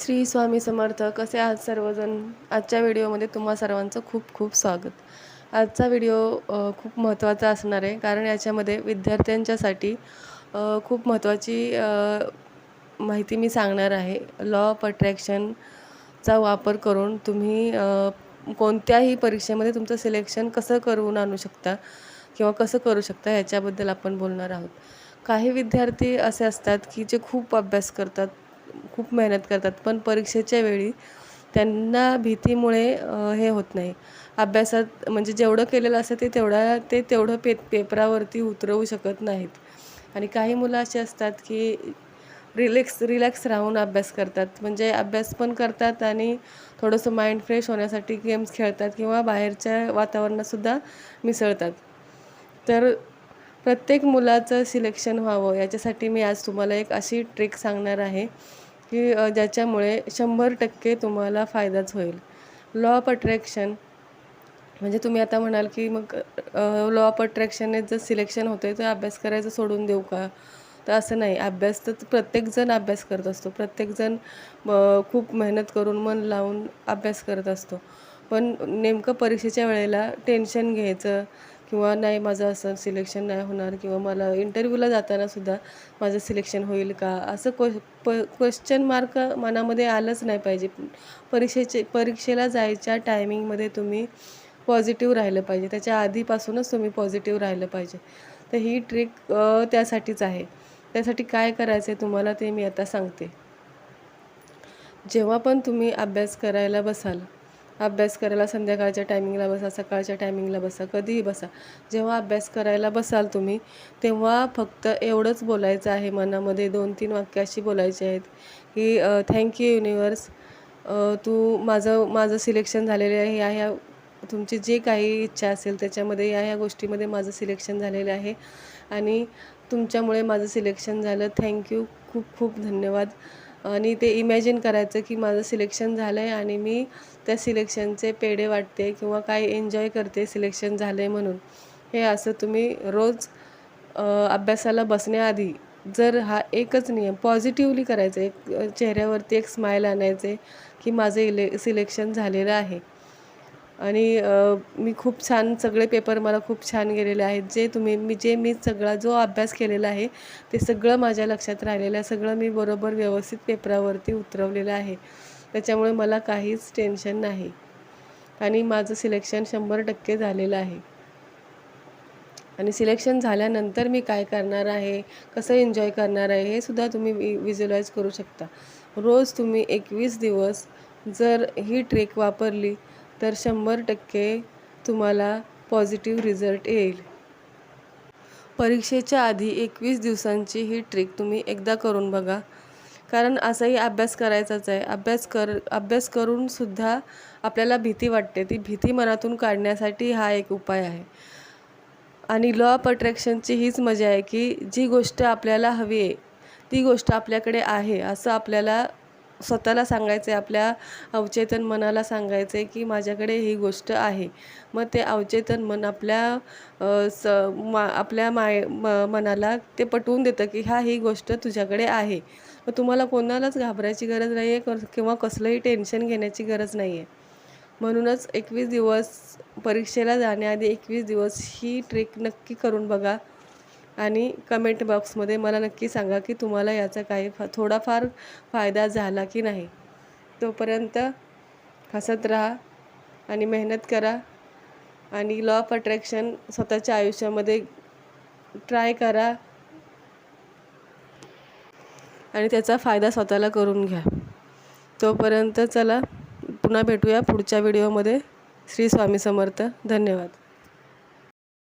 श्री स्वामी समर्थ कसे आहात सर्वजण? आजच्या व्हिडिओमध्ये तुम्हा सर्वांचं खूप खूप स्वागत. आजचा व्हिडिओ खूप महत्त्वाचा असणार आहे कारण याच्यामध्ये विद्यार्थ्यांच्यासाठी खूप महत्त्वाची माहिती मी सांगणार आहे. लॉ ऑफ अट्रॅक्शनचा वापर करून तुम्ही कोणत्याही परीक्षेमध्ये तुमचं सिलेक्शन कसं करून आणू शकता किंवा कसं करू शकता ह्याच्याबद्दल आपण बोलणार आहोत. काही विद्यार्थी असे असतात की जे खूप अभ्यास करतात खूप मेहनत करतात पण परीक्षेच्या वेळी त्यांना भीतीमुळे हे होत नाही. अभ्यासात म्हणजे जेवढं केलेलं असतं ते तेवढा ते तेवढं पे पेपरावरती उतरवू शकत नाहीत. आणि काही मुलं अशी असतात की रिलॅक्स रिलॅक्स राहून अभ्यास करतात. म्हणजे अभ्यास पण करतात आणि थोडंसं माइंड फ्रेश होण्यासाठी गेम्स खेळतात किंवा बाहेरच्या वातावरणातसुद्धा मिसळतात. तर प्रत्येक मुलाचं सिलेक्शन व्हावं. याच्यासाठी मी आज तुम्हाला एक अशी ट्रिक सांगणार आहे की ज्याच्यामुळे शंभर टक्के तुम्हाला फायदाच होईल. लॉ ऑफ अट्रॅक्शन म्हणजे तुम्ही आता म्हणाल की मग लॉ ऑफ अट्रॅक्शनने जर सिलेक्शन होतं आहे तर अभ्यास करायचं सोडून देऊ का? तर असं नाही. अभ्यास तर प्रत्येकजण अभ्यास करत असतो. प्रत्येकजण खूप मेहनत करून मन लावून अभ्यास करत असतो. पण नेमकं परीक्षेच्या वेळेला टेन्शन घ्यायचं किंवा नाही माझं असं सिलेक्शन नाही होणार किंवा मला इंटरव्ह्यूला जातानासुद्धा माझं सिलेक्शन होईल का? असं क्व प क्वेश्चन मार्क मनामध्ये आलंच नाही पाहिजे. परीक्षेचे परीक्षेला जायच्या टायमिंगमध्ये तुम्ही पॉझिटिव्ह राहिलं पाहिजे. त्याच्या आधीपासूनच तुम्ही पॉझिटिव्ह राहिलं पाहिजे. तर ही ट्रिक त्यासाठीच आहे. त्यासाठी काय करायचं आहे तुम्हाला ते मी आता सांगते. जेव्हा पण तुम्ही अभ्यास करायला बसाल अभ्यास करायला संध्याकाळच्या टायमिंगला बसा सकाळच्या टायमिंगला बसा कधीही बसा. जेव्हा अभ्यास करायला बसाल तुम्ही तेव्हा फक्त एवढंच बोलायचं आहे मनामध्ये दोन तीन वाक्य अशी बोलायची आहेत की थँक्यू युनिवर्स तू माझं माझं सिलेक्शन झालेलं आहे. ह्या ह्या तुमची जे काही इच्छा असेल त्याच्यामध्ये या ह्या गोष्टीमध्ये माझं सिलेक्शन झालेलं आहे. आणि तुमच्यामुळे माझं सिलेक्शन झालं. थँक्यू खूप खूप धन्यवाद. आणि ते इमॅजिन करायचं की माझं सिलेक्शन झालं आहे आणि मी त्या सिलेक्शनचे पेढे वाटते किंवा काय एन्जॉय करते सिलेक्शन झालं आहे म्हणून. हे असं तुम्ही रोज अभ्यासाला बसण्याआधी जर हा एकच नियम पॉझिटिव्हली करायचा एक चेहऱ्यावरती एक स्माईल आणायचे की माझं इले सिलेक्शन झालेलं आहे. आणि मी खूप छान सगळे पेपर मला खूप छान गेलेले आहेत. जे तुम्ही मी जे मी सगळा जो अभ्यास केलेला आहे ते सगळं माझ्या लक्षात राहिलेलं आहे. सगळं मी बरोबर व्यवस्थित पेपरावरती उतरवलेलं आहे. त्याच्यामुळे मला काहीच टेन्शन नाही. आणि माझं सिलेक्शन शंभर टक्के झालेलं आहे. आणि सिलेक्शन झाल्यानंतर मी काय करणार आहे कसं एन्जॉय करणार आहे हे सुद्धा तुम्ही वि विज्युलाइज करू शकता. रोज तुम्ही एकवीस दिवस जर ही ट्रेक वापरली तर शंभर टक्के तुम्हाला पॉझिटिव्ह रिझल्ट येईल. परीक्षेच्या आधी एकवीस दिवसांची ही ट्रिक तुम्ही एकदा करून बघा. कारण असाही अभ्यास करायचाच आहे. अभ्यास कर अभ्यास करूनसुद्धा आपल्याला भीती वाटते. ती भीती मनातून काढण्यासाठी हा एक उपाय आहे. आणि लॉ ऑफ अट्रॅक्शनची हीच मजा आहे की जी गोष्ट आपल्याला हवी आहे ती गोष्ट आपल्याकडे आहे असं आपल्याला स्वतःला सांगायचं आहे आपल्या अवचेतन मनाला सांगायचं आहे की माझ्याकडे ही गोष्ट आहे. मग ते अवचेतन मन आपल्या स मा आपल्या माय म मनाला ते पटवून देतं की ह्या ही गोष्ट तुझ्याकडे आहे. मग तुम्हाला कोणालाच घाबरायची गरज नाही आहे किंवा कसलंही टेन्शन घेण्याची गरज नाही आहे म्हणूनच एकवीस दिवस परीक्षेला जाण्याआधी एकवीस दिवस ही ट्रेक नक्की करून बघा. आणि कमेंट बॉक्समध्ये मला नक्की सांगा की तुम्हाला याचा काही फा थोडाफार फायदा झाला की नाही. तोपर्यंत हसत राहा आणि मेहनत करा आणि लॉ ऑफ अट्रॅक्शन स्वतःच्या आयुष्यामध्ये ट्राय करा आणि त्याचा फायदा स्वतःला करून घ्या. तोपर्यंत चला पुन्हा भेटूया पुढच्या व्हिडिओमध्ये श्री स्वामी समर्थ. धन्यवाद.